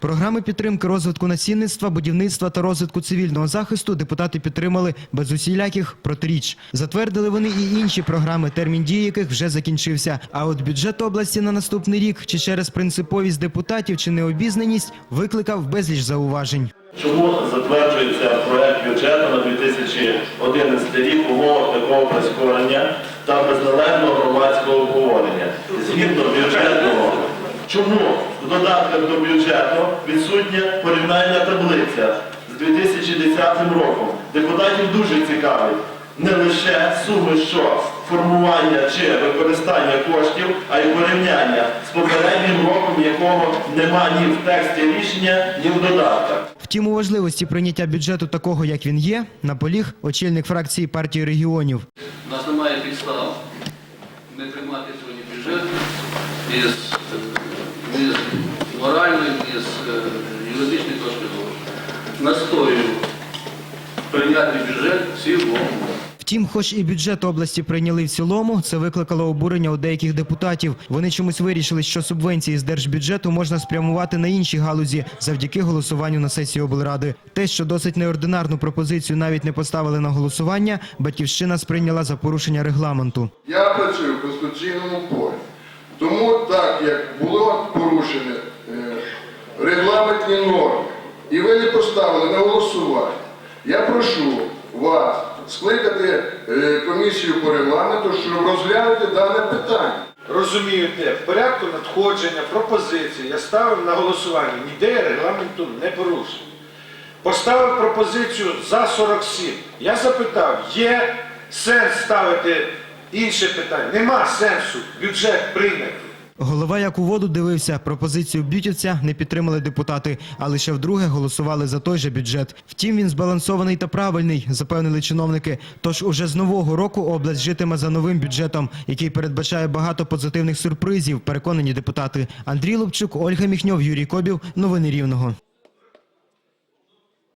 Програми підтримки розвитку насінництва, будівництва та розвитку цивільного захисту депутати підтримали без усіляких протиріч. Затвердили вони і інші програми, термін дії яких вже закінчився. А от бюджет області на наступний рік чи через принциповість депутатів чи необізнаність викликав безліч зауважень. Чому затверджується проект бюджету на 2011 рік в умовах такого прискорення та без належного громадського обговорення? Згідно бюджетного, чому в додатках до бюджету відсутня порівняльна таблиця з 2010 роком? Депутатів дуже цікавить не лише суми, що формування чи використання коштів, а й порівняння з попереднім роком, якого нема ні в тексті рішення, ні в додатках. Втім, у важливості прийняття бюджету такого, як він є, наполіг очільник фракції партії регіонів. У нас немає підстав не приймати сьогодні бюджет із, е, ні з моральної, точки зору. Настою прийняти бюджет в цілому. Втім, хоч і бюджет області прийняли в цілому, це викликало обурення у деяких депутатів. Вони чомусь вирішили, що субвенції з держбюджету можна спрямувати на інші галузі завдяки голосуванню на сесії облради. Те, що досить неординарну пропозицію навіть не поставили на голосування, батьківщина сприйняла за порушення регламенту. Я працюю в конституційному полі. Тому так, як було порушені е, регламентні норми, і ви не поставили на голосування, я прошу вас скликати е, комісію по регламенту, щоб розглянути дане питання. Розумієте, в порядку надходження пропозиції я ставив на голосування, ніде регламенту не порушив. Поставив пропозицію за 47. Я запитав, є сенс ставити інше питання? Нема сенсу, бюджет прийнятий. Голова як у воду дивився, пропозицію б'ютівця не підтримали депутати, а лише вдруге голосували за той же бюджет. Втім, він збалансований та правильний, запевнили чиновники. Тож уже з нового року область житиме за новим бюджетом, який передбачає багато позитивних сюрпризів, переконані депутати. Андрій Лубчук, Ольга Міхньов, Юрій Кобів. Новини Рівного.